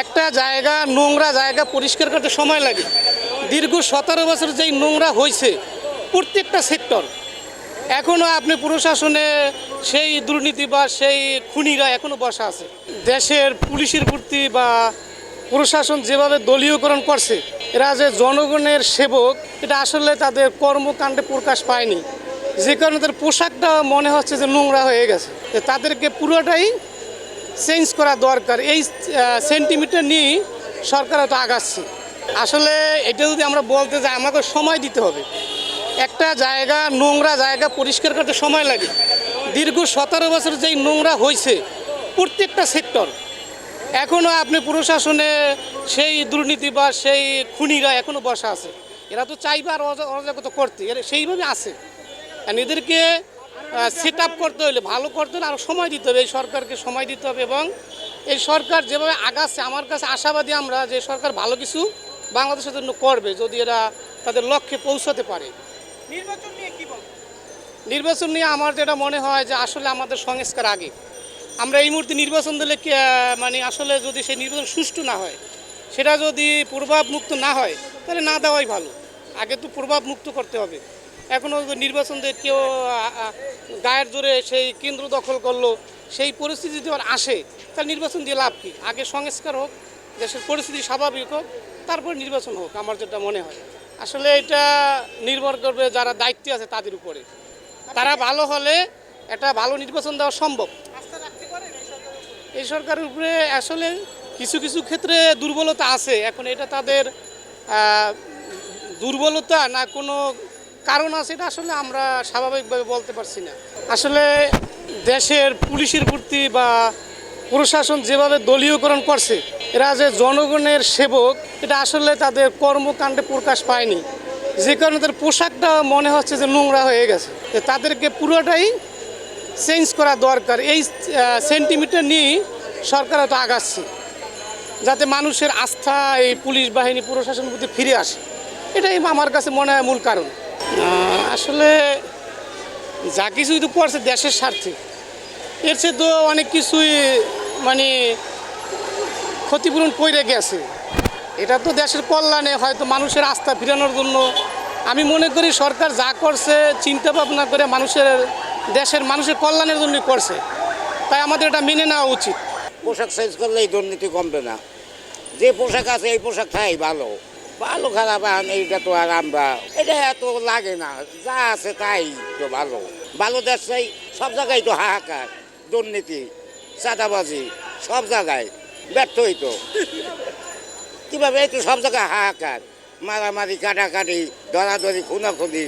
একটা জায়গা, নোংরা জায়গা পরিষ্কার করতে সময় লাগে। দীর্ঘ সতেরো বছর যেই নোংরা হয়েছে প্রত্যেকটা সেক্টর। এখনও আপনি প্রশাসনে সেই দুর্নীতি বা সেই খুনিরা এখনও বসা আছে। দেশের পুলিশের প্রতি বা প্রশাসন যেভাবে দলীয়করণ করছে, এরা যে জনগণের সেবক, এটা আসলে তাদের কর্মকাণ্ডে প্রকাশ পায়নি। যে কারণে তাদের পোশাকটা মনে হচ্ছে যে নোংরা হয়ে গেছে। তাদেরকে পুরোটাই চেঞ্জ করা দরকার। এই সেন্টিমিটার নিয়েই সরকার হয়তো আগাচ্ছে। আসলে এটা যদি আমরা বলতে যাই, আমাকে সময় দিতে হবে। একটা জায়গা, নোংরা জায়গা পরিষ্কার করতে সময় লাগে। দীর্ঘ সতেরো বছর যেই নোংরা হয়েছে প্রত্যেকটা সেক্টর এখনও আপনি প্রশাসনে সেই দুর্নীতি বা সেই খুনিরা এখনও বসা আছে। এরা তো চাইবে আর অরাজকতা করতে। এরা সেইভাবে আছে। আর এদেরকে সেট আপ করতে হলে ভালো করতে হলে আরও সময় দিতে হবে এই সরকারকে সময় দিতে হবে এবং এই সরকার যেভাবে আগাচ্ছে আমার কাছে আশাবাদী আমরা যে সরকার ভালো কিছু বাংলাদেশের জন্য করবে যদি এরা তাদের লক্ষ্যে পৌঁছাতে পারে। নির্বাচন নিয়ে কি বল নির্বাচন নিয়ে আমার যেটা মনে হয় যে আসলে আমাদের সংস্কার আগে। আমরা এই মুহূর্তে নির্বাচন দিলে মানে আসলে যদি সেই নির্বাচন সুষ্ঠু না হয় সেটা যদি প্রভাব মুক্ত না হয় তাহলে না দেওয়াই ভালো। আগে তো প্রভাব মুক্ত করতে হবে। এখনও যদি নির্বাচন দিয়ে কেউ গায়ের জোরে সেই কেন্দ্র দখল করল, সেই পরিস্থিতি যদি আসে, তাহলে নির্বাচন দিয়ে লাভ কী? আগে সংস্কার হোক, দেশের পরিস্থিতি স্বাভাবিক হোক, তারপর নির্বাচন হোক, আমার যেটা মনে হয়। আসলে এটা নির্ভর করবে যারা দায়িত্বে আছে তাদের উপরে। তারা ভালো হলে একটা ভালো নির্বাচন দেওয়া সম্ভব? এই সরকারের উপরে আসলে কিছু কিছু ক্ষেত্রে দুর্বলতা আছে। এখন এটা তাদের দুর্বলতা না কোনো কারণ আছে এটা আসলে আমরা স্বাভাবিকভাবে বলতে পারছি না। আসলে দেশের পুলিশের প্রতি বা প্রশাসন যেভাবে দলীয়করণ করছে, এরা যে জনগণের সেবক, এটা আসলে তাদের কর্মকাণ্ডে প্রকাশ পায়নি। যে কারণে তাদের পোশাকটা মনে হচ্ছে যে নোংরা হয়ে গেছে। তাদেরকে পুরোটাই চেঞ্জ করা দরকার। এই সেন্টিমিটার নিয়েই সরকার হয়তো আগাচ্ছে, যাতে মানুষের আস্থা এই পুলিশ বাহিনী প্রশাসনের প্রতি ফিরে আসে। এটাই আমার কাছে মনে হয় মূল কারণ। আসলে যা কিছুই তো করছে দেশের স্বার্থে। এর চেয়ে তো অনেক কিছুই মানে ক্ষতিপূরণ করে গেছে। এটা তো দেশের কল্যাণে হয়তো মানুষের আস্থা ফিরানোর জন্য। আমি মনে করি সরকার যা করছে, চিন্তা ভাবনা করে মানুষের, দেশের মানুষের কল্যাণের জন্যই করছে। তাই আমাদের এটা মেনে নেওয়া উচিত। পোশাক চেঞ্জ করলে এই দুর্নীতি কমবে না। যে পোশাক আছে, এই পোশাক খাই, ভালো। ভালো খারাপ এইটা তো আর আমরা, এটা এত লাগে না, যা আছে তাই তো ভালো। ভালো দেশ চাই সব জায়গায় তো হাহাকার, দুর্নীতি, চাঁদাবাজি, সব জায়গায়, ব্যর্থই তো। কীভাবে এই তো সব জায়গায় হাহাকার, মারামারি, কাটাকাটি ধরাধরি খুনাখুনি